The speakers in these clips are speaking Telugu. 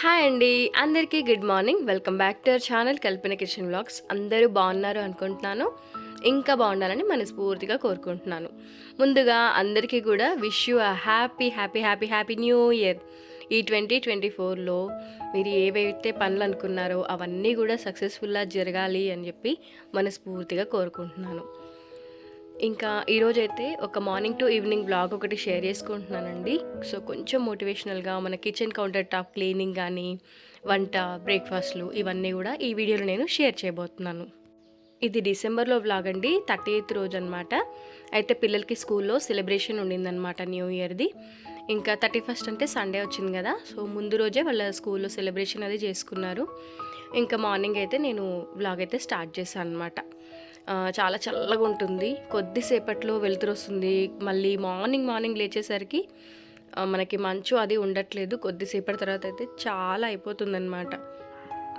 హాయ్ అండి అందరికీ good morning welcome back to our channel Kalpana kitchen vlogs అందరూ బాగున్నారు అనుకుంటున్నాను. ఇంకా బాగుండాలని మనస్ఫూర్తిగా కోరుకుంటున్నాను. ముందుగా అందరికీ కూడా wish you a happy happy happy happy new year ఈ ట్వంటీ ట్వంటీ ఫోర్లో మీరు ఏవైతే పనులు అనుకున్నారో అవన్నీ కూడా సక్సెస్ఫుల్గా జరగాలి అని చెప్పి మనస్ఫూర్తిగా కోరుకుంటున్నాను. ఇంకా ఈరోజైతే ఒక మార్నింగ్ టు ఈవినింగ్ బ్లాగ్ ఒకటి షేర్ చేసుకుంటున్నానండి. సో కొంచెం మోటివేషనల్గా మన కిచెన్ కౌంటర్ టాప్ క్లీనింగ్ కానీ వంట బ్రేక్ఫాస్ట్లు ఇవన్నీ కూడా ఈ వీడియోలో నేను షేర్ చేయబోతున్నాను. ఇది డిసెంబర్లో వ్లాగ్ అండి. థర్టీ ఎయిత్ రోజు అనమాట అయితే పిల్లలకి స్కూల్లో సెలబ్రేషన్ ఉండిందనమాట న్యూ ఇయర్ది. ఇంకా థర్టీ ఫస్ట్ అంటే సండే వచ్చింది కదా. సో ముందు రోజే వాళ్ళ స్కూల్లో సెలబ్రేషన్ అది చేసుకున్నారు. ఇంకా మార్నింగ్ అయితే నేను వ్లాగ్ అయితే స్టార్ట్ చేశాను అనమాట చాలా చల్లగా ఉంటుంది. కొద్దిసేపట్లో వెలుతురు వస్తుంది మళ్ళీ మార్నింగ్ మార్నింగ్ లేచేసరికి మనకి మంచు అది ఉండట్లేదు. కొద్దిసేపటి తర్వాత అయితే చాలా అయిపోతుందన్నమాట.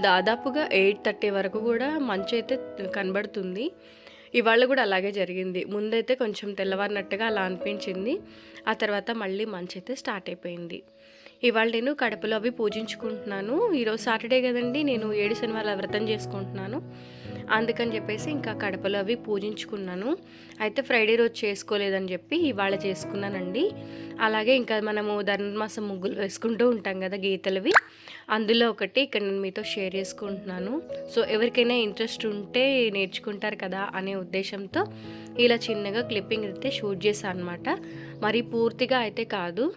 దాదాపుగా ఎయిట్ థర్టీ వరకు కూడా మంచు అయితే కనబడుతుంది. ఇవాళ కూడా అలాగే జరిగింది. ముందైతే కొంచెం తెల్లవారినట్టుగా అలా అనిపించింది. ఆ తర్వాత మళ్ళీ మంచు అయితే స్టార్ట్ అయిపోయింది. ఇవాళ నేను కడపలో అవి పూజించుకుంటున్నాను. ఈరోజు సాటర్డే కదండి నేను ఏడు శనివారాల వ్రతం చేసుకుంటున్నాను. అందుకని చెప్పేసి ఇంకా కడపలో అవి పూజించుకున్నాను. అయితే ఫ్రైడే రోజు చేసుకోలేదని చెప్పి ఇవాళ చేసుకున్నానండి. అలాగే ఇంకా మనము ధనుర్మాసం ముగ్గులు వేసుకుంటూ ఉంటాం కదా గీతలవి. అందులో ఒకటి ఇక్కడ నేను మీతో షేర్ చేసుకుంటున్నాను. సో ఎవరికైనా ఇంట్రెస్ట్ ఉంటే నేర్చుకుంటారు కదా అనే ఉద్దేశంతో ఇలా చిన్నగా క్లిప్పింగ్ అయితే షూట్ చేశాను అనమాట మరి పూర్తిగా అయితే కాదు.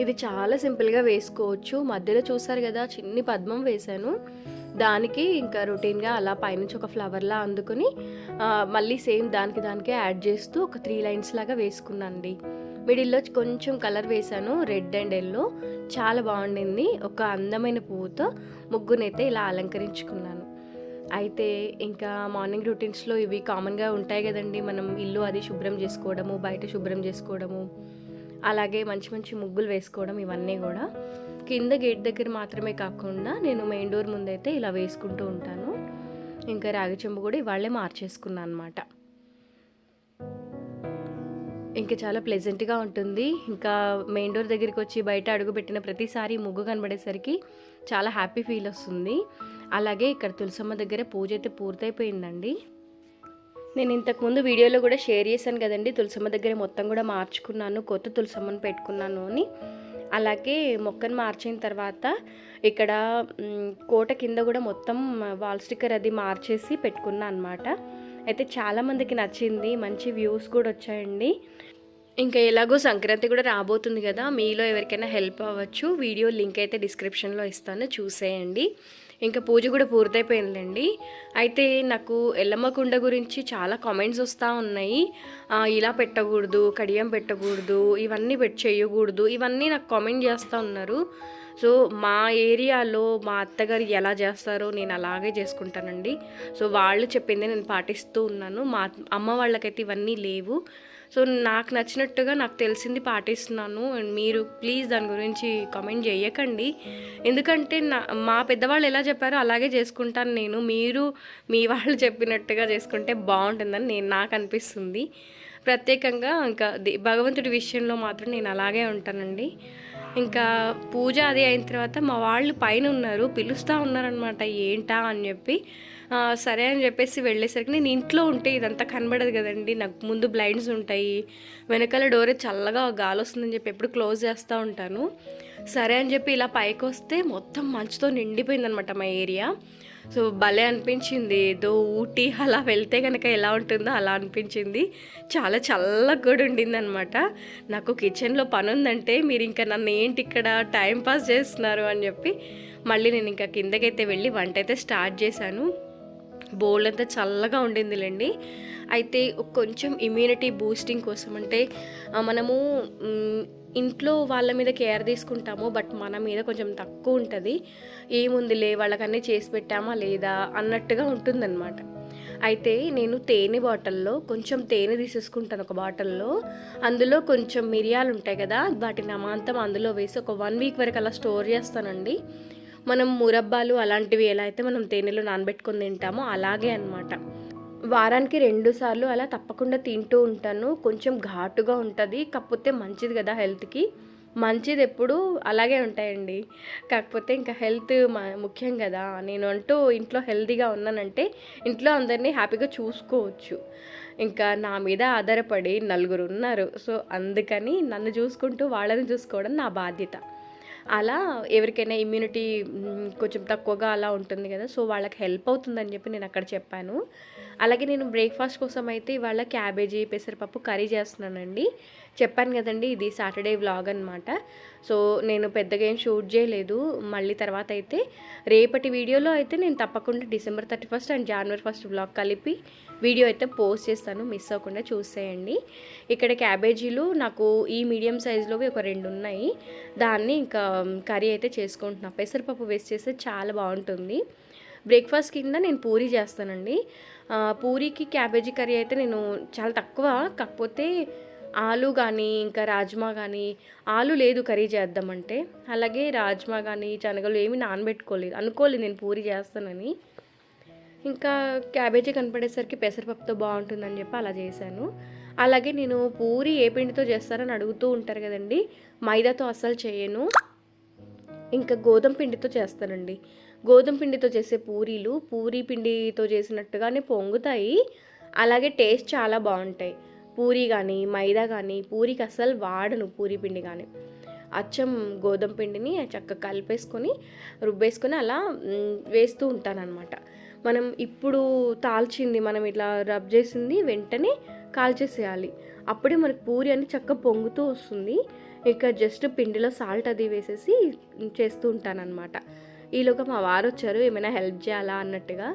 ఇది చాలా సింపుల్గా వేసుకోవచ్చు. మధ్యలో చూసారు కదా చిన్ని పద్మం వేశాను. దానికి ఇంకా రొటీన్గా అలా పైనుంచి ఒక ఫ్లవర్లా అందుకుని మళ్ళీ సేమ్ దానికి దానికే యాడ్ చేస్తూ ఒక త్రీ లైన్స్ లాగా వేసుకున్నానండి. మిడిల్లో కొంచెం కలర్ వేశాను రెడ్ అండ్ ఎల్లో. చాలా బాగుండింది. ఒక అందమైన పువ్వుతో ముగ్గునైతే ఇలా అలంకరించుకున్నాను. అయితే ఇంకా మార్నింగ్ రొటీన్స్లో ఇవి కామన్గా ఉంటాయి కదండి. మనం ఇల్లు అది శుభ్రం చేసుకోవడము బయట శుభ్రం చేసుకోవడము అలాగే మంచి మంచి ముగ్గులు వేసుకోవడం ఇవన్నీ కూడా. కింద గేట్ దగ్గర మాత్రమే కాకుండా నేను మెయిన్ డోర్ ముందైతే ఇలా వేసుకుంటూ ఉంటాను. ఇంకా రాగి చెంబు కూడా ఇవాళే మార్చేసుకున్నాను అనమాట ఇంకా చాలా ప్లెజెంట్గా ఉంటుంది. ఇంకా మెయిన్ డోర్ దగ్గరికి వచ్చి బయట అడుగుపెట్టిన ప్రతిసారి ముగ్గు కనబడేసరికి చాలా హ్యాపీ ఫీల్ వస్తుంది. అలాగే ఇక్కడ తులసమ్మ దగ్గర పూజ అయితే పూర్తయిపోయిందండి. నేను ఇంతకుముందు వీడియోలో కూడా షేర్ చేశాను కదండి. తులసమ్మ దగ్గర మొత్తం కూడా మార్చుకున్నాను. కొత్త తులసమ్మను పెట్టుకున్నాను అని. అలాగే మొక్కను మార్చిన తర్వాత ఇక్కడ కోట కింద కూడా మొత్తం వాల్ స్టిక్కర్ అది మార్చేసి పెట్టుకున్నా అనమాట అయితే చాలామందికి నచ్చింది మంచి వ్యూస్ కూడా వచ్చాయండి. ఇంకా ఎలాగో సంక్రాంతి కూడా రాబోతుంది కదా మీలో ఎవరికైనా హెల్ప్ అవ్వచ్చు. వీడియో లింక్ అయితే డిస్క్రిప్షన్లో ఇస్తాను చూసేయండి. ఇంకా పూజ కూడా పూర్తయిపోయిందండి. అయితే నాకు ఎల్లమ్మ కుండ గురించి చాలా కామెంట్స్ వస్తూ ఉన్నాయి. ఇలా పెట్టకూడదు కడియం పెట్టకూడదు ఇవన్నీ పెట్టి చేయకూడదు ఇవన్నీ నాకు కామెంట్ చేస్తూ ఉన్నారు. సో మా ఏరియాలో మా అత్తగారు ఎలా చేస్తారో నేను అలాగే చేసుకుంటానండి. సో వాళ్ళు చెప్పింది నేను పాటిస్తూ ఉన్నాను. మా అమ్మ వాళ్ళకైతే ఇవన్నీ లేవు. సో నాకు నచ్చినట్టుగా నాకు తెలిసింది పాటిస్తున్నాను. అండ్ మీరు ప్లీజ్ దాని గురించి కామెంట్ చేయకండి. ఎందుకంటే నా మా పెద్దవాళ్ళు ఎలా చెప్పారో అలాగే చేసుకుంటాను నేను. మీరు మీ వాళ్ళు చెప్పినట్టుగా చేసుకుంటే బాగుంటుందని నేను నాకు అనిపిస్తుంది. ప్రత్యేకంగా ఇంకా ది- భగవంతుడి విషయంలో మాత్రం నేను అలాగే ఉంటానండి. ఇంకా పూజ అది అయిన తర్వాత మా వాళ్ళు పైన ఉన్నారు పిలుస్తూ ఉన్నారనమాట ఏంటా అని చెప్పి. సరే అని చెప్పేసి వెళ్ళేసరికి నేను ఇంట్లో ఉంటే ఇదంతా కనబడదు కదండి. నాకు ముందు బ్లైండ్స్ ఉంటాయి వెనకాల డోరే చల్లగా గాలి వస్తుందని చెప్పి ఎప్పుడు క్లోజ్ చేస్తూ ఉంటాను. సరే అని చెప్పి ఇలా పైకి వస్తే మొత్తం మంచుతో నిండిపోయిందనమాట మా ఏరియా సో భలే అనిపించింది. ఏదో ఊటీ అలా వెళ్తే కనుక ఎలా ఉంటుందో అలా అనిపించింది. చాలా చల్లగా కూడా ఉండింది అనమాట నాకు కిచెన్లో పని ఉందంటే మీరు ఇంకా నన్ను ఏంటి ఇక్కడ టైం పాస్ చేస్తున్నారు అని చెప్పి మళ్ళీ నేను ఇంకా కిందకైతే వెళ్ళి వంట అయితే స్టార్ట్ చేశాను. బౌల్ అంతా చల్లగా ఉండిందిలేండి. అయితే కొంచెం ఇమ్యూనిటీ బూస్టింగ్ కోసం అంటే మనము ఇంట్లో వాళ్ళ మీద కేర్ తీసుకుంటాము బట్ మన మీద కొంచెం తక్కువ ఉంటుంది. ఏముందిలే వాళ్ళకన్నీ చేసి పెట్టామా లేదా అన్నట్టుగా ఉంటుందన్నమాట. అయితే నేను తేనె బాటిల్లో కొంచెం తేనె తీసేసుకుంటాను ఒక బాటిల్లో. అందులో కొంచెం మిరియాలు ఉంటాయి కదా వాటిని అమాంతం అందులో వేసి ఒక వన్ వీక్ వరకు అలా స్టోర్ చేస్తానండి. మనం మురబ్బాలు అలాంటివి ఎలా అయితే మనం తేనెలో నానబెట్టుకొని తింటామో అలాగే అన్నమాట. వారానికి రెండు సార్లు అలా తప్పకుండా తింటూ ఉంటాను. కొంచెం ఘాటుగా ఉంటుంది కాకపోతే మంచిది కదా హెల్త్కి. మంచిది ఎప్పుడు అలాగే ఉంటాయండి. కాకపోతే ఇంకా హెల్త్ ముఖ్యం కదా. నేను అంటూ ఇంట్లో హెల్తీగా ఉన్నానంటే ఇంట్లో అందరినీ హ్యాపీగా చూసుకోవచ్చు. ఇంకా నా మీద ఆధారపడి నలుగురు ఉన్నారు. సో అందుకని నన్ను చూసుకుంటూ వాళ్ళని చూసుకోవడం నా బాధ్యత. అలా ఎవరికైనా ఇమ్యూనిటీ కొంచెం తక్కువగా అలా ఉంటుంది కదా. సో వాళ్ళకి హెల్ప్ అవుతుందని చెప్పి నేను అక్కడ చెప్పాను. అలాగే నేను బ్రేక్ఫాస్ట్ కోసం అయితే ఇవాళ క్యాబేజీ పెసరపప్పు కర్రీ చేస్తున్నానండి. చెప్పాను కదండి ఇది సాటర్డే వ్లాగ్ అనమాట సో నేను పెద్దగా ఏం షూట్ చేయలేదు. మళ్ళీ తర్వాత అయితే రేపటి వీడియోలో అయితే నేను తప్పకుండా December thirty first and January first vlog కలిపి వీడియో అయితే పోస్ట్ చేస్తాను. మిస్ అవ్వకుండా చూసేయండి. ఇక్కడ క్యాబేజీలు నాకు ఈ మీడియం సైజులోవి ఒక రెండు ఉన్నాయి. దాన్ని ఇంకా కర్రీ అయితే చేసుకుంటున్నా. పెసరపప్పు వేస్ట్ చేస్తే చాలా బాగుంటుంది. బ్రేక్ఫాస్ట్ కింద నేను పూరీ చేస్తానండి. పూరికి పూరీకి క్యాబేజీ కర్రీ అయితే నేను చాలా తక్కువ కాకపోతే ఆలు కానీ ఇంకా రాజ్మా కానీ ఆలు లేదు కర్రీ చేద్దామంటే. అలాగే రాజ్మా కానీ శనగలు ఏమి నానబెట్టుకోలేదు అనుకోలేదు నేను పూరి చేస్తానని. ఇంకా క్యాబేజీ కనపడేసరికి పెసరపప్పుతో బాగుంటుందని చెప్పి అలా చేశాను. అలాగే నేను పూరి ఏ పిండితో చేస్తారని అడుగుతూ ఉంటారు కదండి మైదాతో అస్సలు చేయను. ఇంకా గోధుమ పిండితో చేస్తానండి. గోధుమ పిండితో చేసే పూరీలు పూరీ పిండితో చేసినట్టుగానే పొంగుతాయి. అలాగే టేస్ట్ చాలా బాగుంటాయి. పూరి కానీ మైదా కానీ పూరికి అస్సలు వాడను పూరి పిండి కానీ అచ్చం గోధుమ పిండిని చక్కగా కలిపేసుకొని రుబ్బేసుకొని అలా వేస్తూ ఉంటానన్నమాట. మనం ఇప్పుడు తాల్చింది మనం ఇట్లా రబ్ చేసింది వెంటనే కాల్చేసేయాలి. అప్పుడే మనకు పూరి అని చక్కగా పొంగుతూ వస్తుంది. ఇక జస్ట్ పిండిలో సాల్ట్ అది వేసేసి చేస్తూ ఉంటానన్నమాట. ఈలోగా మా వారు వచ్చారు ఏమైనా హెల్ప్ చేయాలా అన్నట్టుగా.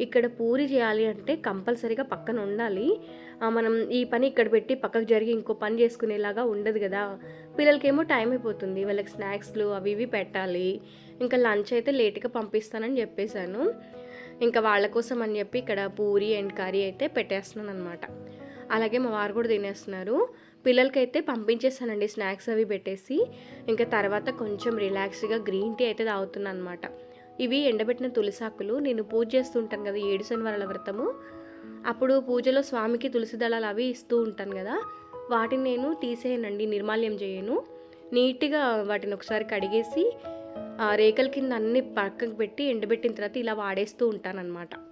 ఇక్కడ పూరి చేయాలి అంటే కంపల్సరీగా పక్కన ఉండాలి. మనం ఈ పని ఇక్కడ పెట్టి పక్కకు జరిగి ఇంకో పని చేసుకునేలాగా ఉండదు కదా. పిల్లలకేమో టైం అయిపోతుంది. వాళ్ళకి స్నాక్స్లు అవి ఇవి పెట్టాలి. ఇంకా లంచ్ అయితే లేట్గా పంపిస్తానని చెప్పేశాను. ఇంకా వాళ్ళ కోసం అని చెప్పి ఇక్కడ పూరి అండ్ కర్రీ అయితే పెట్టేస్తున్నాను అనమాట అలాగే మా వారు కూడా తినేస్తున్నారు. పిల్లలకైతే పంపించేస్తానండి స్నాక్స్ అవి పెట్టేసి. ఇంకా తర్వాత కొంచెం రిలాక్స్గా గ్రీన్ టీ అయితే తాగుతున్నాను అనమాట ఇవి ఎండబెట్టిన తులసాకులు. నేను పూజ చేస్తుంటాను కదా ఏడు శనివారాల వ్రతము. అప్పుడు పూజలో స్వామికి తులసి దళాలు అవి ఇస్తూ ఉంటాను కదా వాటిని నేను తీసేయనండి నిర్మాల్యం చేయను. నీట్గా వాటిని ఒకసారి కడిగేసి ఆ రేకల కింద అన్ని పక్కకు పెట్టి ఎండబెట్టిన తర్వాత ఇలా వాడేస్తూ ఉంటానన్నమాట.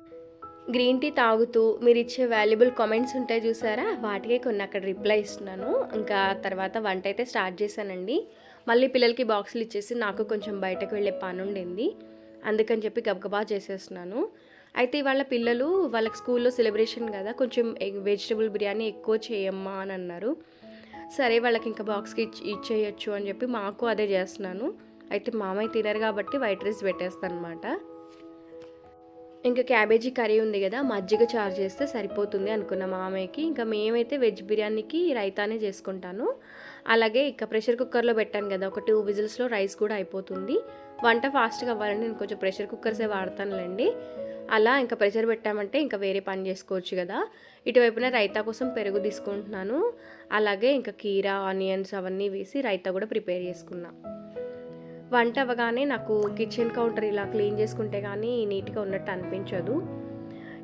గ్రీన్ టీ తాగుతూ మీరు ఇచ్చే వాల్యుబుల్ కామెంట్స్ ఉంటాయి చూసారా? వాటికే కొన్ని అక్కడ రిప్లై ఇస్తున్నాను. ఇంకా తర్వాత వంట అయితే స్టార్ట్ చేశానండి. మళ్ళీ పిల్లలకి బాక్సులు ఇచ్చేసి నాకు కొంచెం బయటకు వెళ్ళే పని ఉండింది. అందుకని చెప్పి గబగబా చేసేస్తున్నాను. అయితే ఇవాళ పిల్లలు వాళ్ళకి స్కూల్లో సెలబ్రేషన్ కదా కొంచెం వెజిటబుల్ బిర్యానీ ఎక్కువ చేయమ్మా అని అన్నారు. సరే వాళ్ళకి ఇంకా బాక్స్కి ఇచ్చి ఇచ్చేయచ్చు అని చెప్పి మాకు అదే చేస్తున్నాను. అయితే మామయ్య తినరు కాబట్టి వైట్ రైస్ పెట్టేస్తాను అనమాట ఇంకా క్యాబేజీ కర్రీ ఉంది కదా మజ్జిగ చారు చేస్తే సరిపోతుంది అనుకున్న మామయ్యకి ఇంకా మేమైతే వెజ్ బిర్యానీకి రైతానే చేసుకుంటాను. అలాగే ఇక ప్రెషర్ కుక్కర్లో పెట్టాను కదా ఒక టూ విజిల్స్లో రైస్ కూడా అయిపోతుంది. వంట ఫాస్ట్గా అవ్వాలంటే నేను కొంచెం ప్రెషర్ కుక్కర్సే వాడతానులేండి. అలా ఇంకా ప్రెషర్ పెట్టామంటే ఇంకా వేరే పని చేసుకోవచ్చు కదా. ఇటువైపున రైతా కోసం పెరుగు తీసుకుంటున్నాను. అలాగే ఇంకా కీరా ఆనియన్స్ అవన్నీ వేసి రైతా కూడా ప్రిపేర్ చేసుకున్నాను వంట అవ్వగానే నాకు కిచెన్ కౌంటర్ ఇలా క్లీన్ చేసుకుంటే కానీ నీట్గా ఉన్నట్టు అనిపించదు.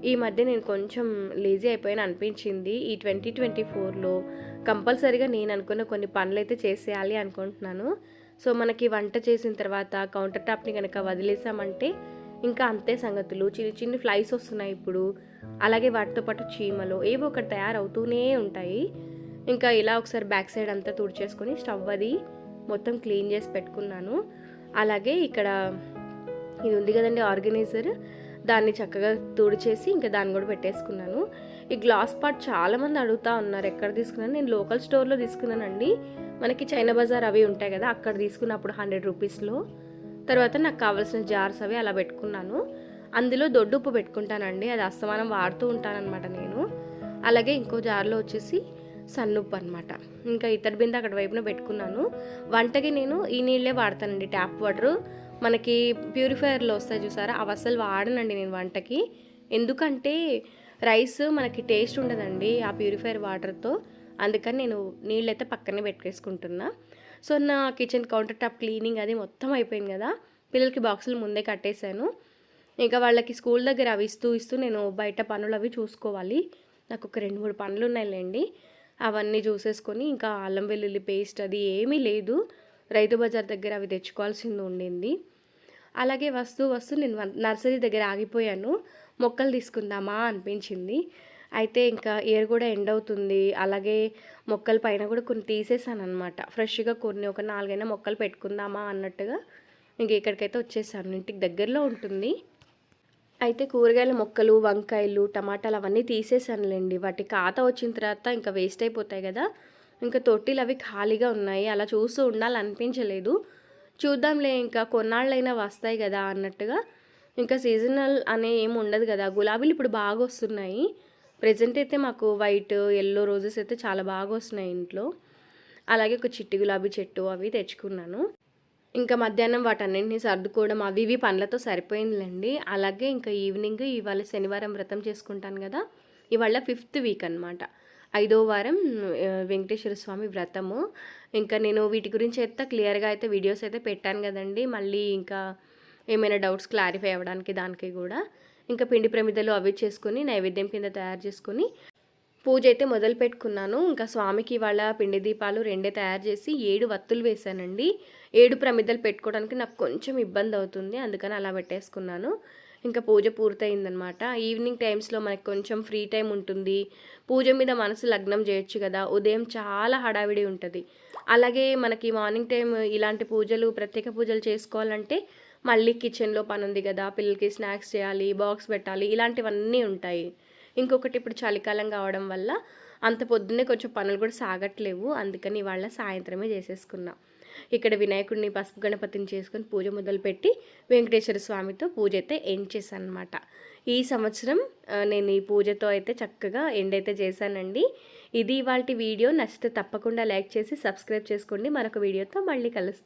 ఈ మధ్య నేను కొంచెం లేజీ అయిపోయాను అనిపించింది. ఈ ట్వంటీ ట్వంటీ ఫోర్లో కంపల్సరీగా నేను అనుకున్న కొన్ని పనులు అయితే చేసేయాలి అనుకుంటున్నాను. సో మనకి వంట చేసిన తర్వాత కౌంటర్ టాప్ని కనుక వదిలేసామంటే ఇంకా అంతే సంగతులు. చిన్న చిన్న ఫ్లైస్ వస్తున్నాయి ఇప్పుడు. అలాగే వాటితో పాటు చీమలు ఏవో ఒకటి తయారవుతూనే ఉంటాయి. ఇంకా ఇలా ఒకసారి బ్యాక్ సైడ్ అంతా తుడిచేసుకొని స్టవ్ అది మొత్తం క్లీన్ చేసి పెట్టుకున్నాను. అలాగే ఇక్కడ ఇది ఉంది కదండి ఆర్గనైజర్. దాన్ని చక్కగా తుడిచేసి ఇంకా దాన్ని కూడా పెట్టేసుకున్నాను. ఈ గ్లాస్ పాట్ చాలామంది అడుగుతా ఉన్నారు ఎక్కడ తీసుకున్నాను? నేను లోకల్ స్టోర్లో తీసుకున్నానండి. మనకి చైనా బజార్ అవి ఉంటాయి కదా అక్కడ తీసుకున్నప్పుడు హండ్రెడ్ రూపీస్లో. తర్వాత నాకు కావాల్సిన జార్స్ అవి అలా పెట్టుకున్నాను. అందులో దొడ్డు ఉప్పు పెట్టుకుంటానండి అది అస్తమానం వాడుతూ ఉంటానన్నమాట నేను. అలాగే ఇంకో జార్లో వచ్చేసి సన్నుప్పు అనమాట ఇంకా ఇతర బిందె అక్కడ వైపున పెట్టుకున్నాను. వంటకి నేను ఈ నీళ్ళే వాడతానండి ట్యాప్ వాటర్. మనకి ప్యూరిఫైయర్లో వస్తాయి చూసారా? అవి అసలు వాడనండి నేను వంటకి. ఎందుకంటే రైస్ మనకి టేస్ట్ ఉండదండి ఆ ప్యూరిఫైయర్ వాటర్తో. అందుకని నేను నీళ్ళైతే పక్కనే పెట్టేసుకుంటున్నా. సో నా కిచెన్ కౌంటర్ టాప్ క్లీనింగ్ అది మొత్తం అయిపోయింది కదా. పిల్లలకి బాక్సులు ముందే కట్టేశాను. ఇంకా వాళ్ళకి స్కూల్ దగ్గర అవి ఇస్తూ ఇస్తూ నేను బయట పనులు అవి చూసుకోవాలి. నాకు ఒక రెండు మూడు పనులు ఉన్నాయిలేండి. అవన్నీ చూసేసుకొని ఇంకా అల్లం వెల్లుల్లి పేస్ట్ అది ఏమీ లేదు. రైతు బజార్ దగ్గర అవి తెచ్చుకోవాల్సింది ఉండింది. అలాగే వస్తూ వస్తూ నేను వన్- నర్సరీ దగ్గర ఆగిపోయాను. మొక్కలు తీసుకుందామా అనిపించింది. అయితే ఇంకా ఇయర్ కూడా ఎండ్ అవుతుంది. అలాగే మొక్కల పైన కూడా కొన్ని తీసేసాను అనమాట ఫ్రెష్గా కొన్ని ఒక నాలుగైనా మొక్కలు పెట్టుకుందామా అన్నట్టుగా ఇంక ఇక్కడికైతే వచ్చేసాను. ఇంటికి దగ్గరలో ఉంటుంది. అయితే కూరగాయల మొక్కలు వంకాయలు టమాటాలు అవన్నీ తీసేసానులేండి వాటి ఖాతా వచ్చిన తర్వాత ఇంకా వేస్ట్ అయిపోతాయి కదా. ఇంకా తొట్టిలు అవి ఖాళీగా ఉన్నాయి. అలా చూస్తూ ఉండాలనిపించలేదు. చూద్దాంలే ఇంకా కొన్నాళ్ళైనా వస్తాయి కదా అన్నట్టుగా. ఇంకా సీజనల్ అనే ఏమి ఉండదు కదా. గులాబీలు ఇప్పుడు బాగా వస్తున్నాయి. ప్రజెంట్ అయితే మాకు వైట్ ఎల్లో రోజెస్ అయితే చాలా బాగా వస్తున్నాయి ఇంట్లో. అలాగే ఒక చిట్టి గులాబీ చెట్టు అవి తెచ్చుకున్నాను. ఇంకా మధ్యాహ్నం వాటన్నింటినీ సర్దుకోవడం అవి ఇవి పనులతో సరిపోయిందిలేండి. అలాగే ఇంకా ఈవినింగ్ ఇవాళ శనివారం వ్రతం చేసుకుంటాను కదా ఇవాళ ఫిఫ్త్ వీక్ అనమాట ఐదో వారం వెంకటేశ్వర స్వామి వ్రతము. ఇంకా నేను వీటి గురించి అయితే క్లియర్గా అయితే వీడియోస్ అయితే పెట్టాను కదండి. మళ్ళీ ఇంకా ఏమైనా డౌట్స్ క్లారిఫై అవ్వడానికి దానికి కూడా. ఇంకా పిండి ప్రమిదలు అవి చేసుకుని నైవేద్యం కింద తయారు చేసుకొని పూజ అయితే మొదలు పెట్టుకున్నాను ఇంకా స్వామికి ఇవాళ పిండి దీపాలు రెండే తయారు చేసి ఏడు వత్తులు వేశానండి. ఏడు ప్రమిదలు పెట్టుకోవడానికి నాకు కొంచెం ఇబ్బంది అవుతుంది. అందుకని అలా పెట్టేసుకున్నాను. ఇంకా పూజ పూర్తయిందనమాట. ఈవినింగ్ టైమ్స్లో మనకి కొంచెం ఫ్రీ టైం ఉంటుంది. పూజ మీద మనసు లగ్నం చేయొచ్చు కదా. ఉదయం చాలా హడావిడి ఉంటుంది. అలాగే మనకి మార్నింగ్ టైం ఇలాంటి పూజలు ప్రత్యేక పూజలు చేసుకోవాలంటే మళ్ళీ కిచెన్లో పని ఉంది కదా. పిల్లలకి స్నాక్స్ చేయాలి బాక్స్ పెట్టాలి ఇలాంటివన్నీ ఉంటాయి. ఇంకొకటి ఇప్పుడు చలికాలం కావడం వల్ల అంత పొద్దున్నే కొంచెం పనులు కూడా సాగట్లేవు. అందుకని ఇవాళ సాయంత్రమే చేసేసుకున్నాం. ఇక్కడ వినాయకుడిని పసుపు గణపతిని చేసుకొని పూజ మొదలుపెట్టి వెంకటేశ్వర స్వామితో పూజ అయితే ఎండ్ చేశాను అనమాట ఈ సంవత్సరం నేను ఈ పూజతో అయితే చక్కగా ఎండ్ అయితే చేశానండి. ఇది ఇవాళ వీడియో. నచ్చితే తప్పకుండా లైక్ చేసి సబ్స్క్రైబ్ చేసుకోండి. మరొక వీడియోతో మళ్ళీ కలుస్తాను